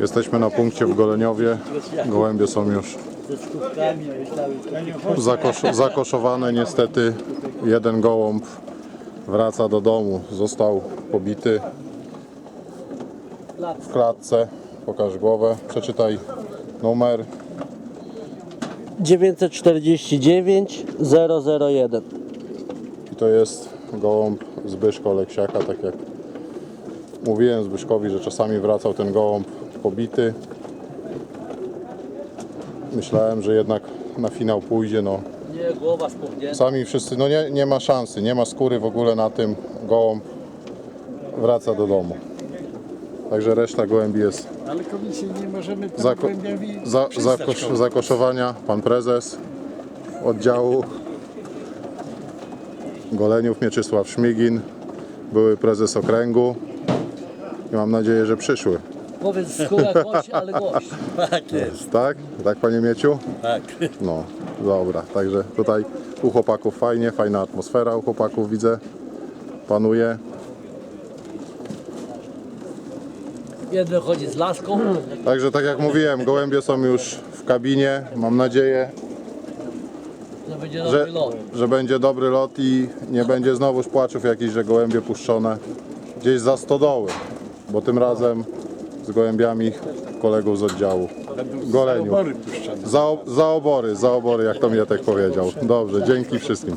Jesteśmy na punkcie w Goleniowie. Gołębie są już zakosz, zakoszowane. Niestety jeden gołąb wraca do domu. Został pobity w klatce. Pokaż głowę. Przeczytaj numer. 949 001. I to jest gołąb Zbyszko Oleksiaka, tak jak mówiłem Zbyszkowi, że czasami wracał ten gołąb pobity. Myślałem, że jednak na finał pójdzie, no Nie, głowa spuchnięta. sami wszyscy, no nie, nie ma szansy, nie ma skóry w ogóle na tym, gołąb wraca do domu. Także reszta gołębi jest Ale komisji nie możemy tam Zako- głębiami za, zakoszowania, pan prezes oddziału Goleniów Mieczysław Szmigin, były prezes okręgu i mam nadzieję, że przyszły. Powiedz skóra gość, ale gość. Tak jest, Tak? Tak panie Mieciu? tak. No, dobra, także tutaj u chłopaków fajnie, fajna atmosfera u chłopaków widzę, panuje. Jeden chodzi z laską, Także tak jak mówiłem, gołębie są już w kabinie, mam nadzieję, że będzie że, dobry lot. że będzie dobry lot i nie będzie znowuż płaczów jakichś, że gołębie puszczone gdzieś za stodoły, bo tym razem z gołębiami kolegów z oddziału Goleniu. Za, za obory, za obory, jak to Mietek powiedział. Dobrze, dzięki wszystkim.